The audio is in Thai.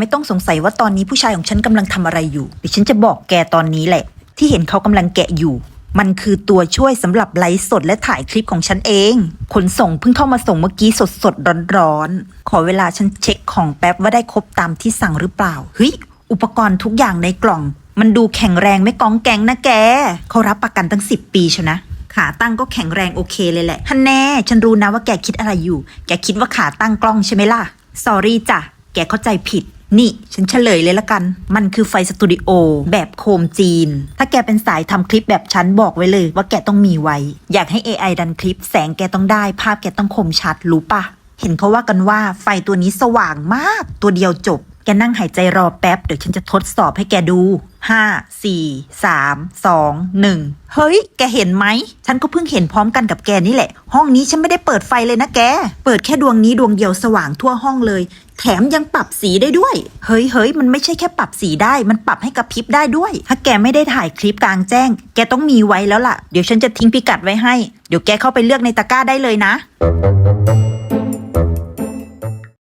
ไม่ต้องสงสัยว่าตอนนี้ผู้ชายของฉันกำลังทำอะไรอยู่เดี๋ยวฉันจะบอกแกตอนนี้แหละ ที่เห็นเขากำลังแกะอยู่ มันคือตัวช่วยสำหรับไลฟ์สดและถ่ายคลิปของฉันเองขนส่งเพิ่งเข้ามาส่งเมื่อกี้สดสดร้อนร้อนๆขอเวลาฉันเช็คของแป๊บว่าได้ครบตามที่สั่งหรือเปล่าเฮ้ยอุปกรณ์ทุกอย่างในกล่อง มันดูแข็งแรงไม่ก้องแกงนะแกเขารับประกันตั้ง 10 ปีชนะขาตั้งก็แข็งแรงโอเคเลยแหละฮันแน่ ฉันรู้นะว่าแกคิดอะไรอยู่ แกคิดว่าขาตั้งกล้องใช่ไหมล่ะ สอรี่จ้ะ แกเข้าใจผิด นี่ฉันเฉลยเลยละกัน มันคือไฟสตูดิโอแบบโคมจีน ถ้าแกเป็นสายทำคลิปแบบฉันบอกไว้เลยว่าแกต้องมีไว้ อยากให้ AI ดันคลิป แสงแกต้องได้ ภาพแกต้องคมชัดรู้ปะเห็นเขาว่ากันว่าไฟตัวนี้สว่างมาก ตัวเดียวจบ แกนั่งหายใจรอแป๊บเดี๋ยวฉันจะทดสอบให้แกดู 5 4 3 2 1เฮ้ย แกเห็นไหม ฉันก็เพิ่งเห็นพร้อมกันกับแกนี่แหละ ห้องนี้ฉันไม่ได้เปิดไฟเลยนะแก เปิดแค่ดวงนี้ดวงเดียวสว่างทั่วห้องเลย แถมยังปรับสีได้ด้วย เฮ้ยเฮ้ยมันไม่ใช่แค่ปรับสีได้ มันปรับให้กระพริบได้ด้วย ถ้าแกไม่ได้ถ่ายคลิปกลางแจ้ง แกต้องมีไว้แล้วล่ะ เดี๋ยวฉันจะทิ้งพิกัดไว้ให้ เดี๋ยวแกเข้าไปเลือกในตะกร้าได้เลยนะ